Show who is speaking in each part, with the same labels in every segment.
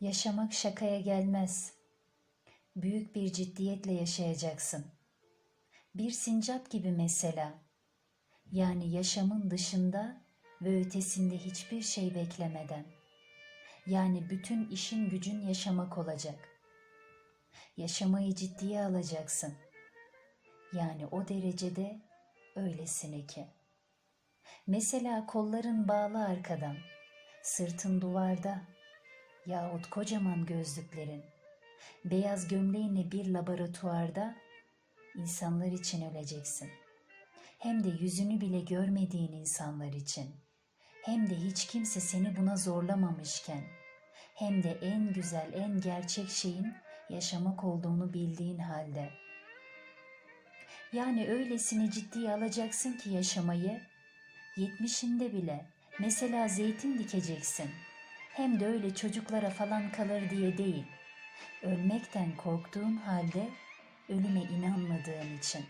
Speaker 1: Yaşamak şakaya gelmez. Büyük bir ciddiyetle yaşayacaksın. Bir sincap gibi mesela. Yani yaşamın dışında ve ötesinde hiçbir şey beklemeden. Yani bütün işin gücün yaşamak olacak. Yaşamayı ciddiye alacaksın. Yani o derecede öylesine ki. Mesela kolların bağlı arkadan, sırtın duvarda yahut kocaman gözlüklerin, beyaz gömleğinle bir laboratuvarda insanlar için öleceksin. Hem de yüzünü bile görmediğin insanlar için. Hem de hiç kimse seni buna zorlamamışken. Hem de en güzel, en gerçek şeyin yaşamak olduğunu bildiğin halde. Yani öylesine ciddiye alacaksın ki yaşamayı, yetmişinde bile mesela zeytin dikeceksin. Hem de öyle çocuklara falan kalır diye değil. Ölmekten korktuğun halde ölüme inanmadığın için.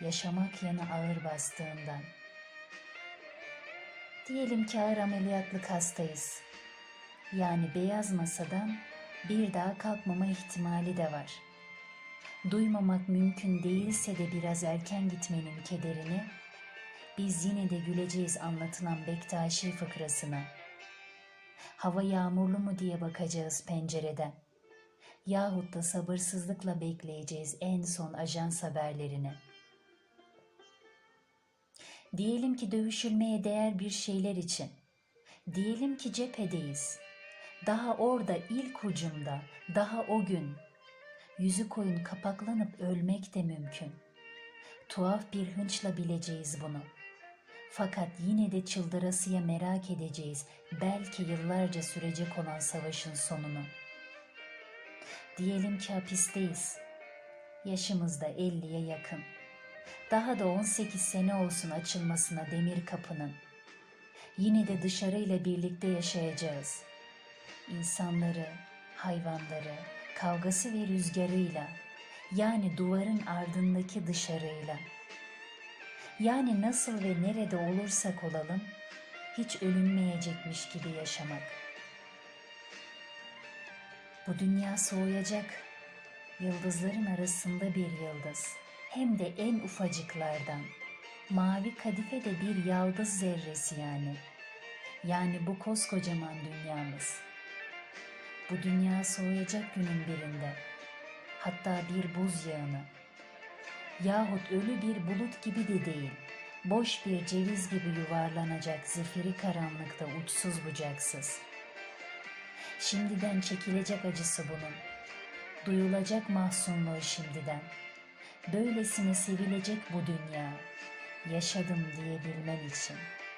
Speaker 1: Yaşamak yana ağır bastığından. Diyelim ki ağır ameliyatlık hastayız. Yani beyaz masadan bir daha kalkmama ihtimali de var. Duymamak mümkün değilse de biraz erken gitmenin kederini, biz yine de güleceğiz anlatılan Bektaşi fıkrasına. Hava yağmurlu mu diye bakacağız pencereden. Yahut da sabırsızlıkla bekleyeceğiz en son ajans haberlerini. Diyelim ki dövüşülmeye değer bir şeyler için. Diyelim ki cephedeyiz. Daha orada ilk ucumda, daha o gün. Yüzü koyun kapaklanıp ölmek de mümkün. Tuhaf bir hınçla bileceğiz bunu. Fakat yine de çıldırasıya merak edeceğiz belki yıllarca sürecek olan savaşın sonunu. Diyelim ki hapisteyiz. Yaşımız da 50'ye yakın. Daha da 18 sene olsun açılmasına demir kapının. Yine de dışarıyla birlikte yaşayacağız. İnsanları, hayvanları, kavgası ve rüzgarıyla, yani duvarın ardındaki dışarıyla. Yani nasıl ve nerede olursak olalım, hiç ölünmeyecekmiş gibi yaşamak. Bu dünya soğuyacak. Yıldızların arasında bir yıldız. Hem de en ufacıklardan. Mavi kadife de bir yaldız zerresi yani. Yani bu koskocaman dünyamız. Bu dünya soğuyacak günün birinde. Hatta bir buz yağını. Yahut ölü bir bulut gibi de değil. Boş bir ceviz gibi yuvarlanacak zifiri karanlıkta uçsuz bucaksız.'' Şimdiden çekilecek acısı bunun. Duyulacak mahzunluğu şimdiden. Böylesine sevilecek bu dünya. Yaşadım diyebilmen için.''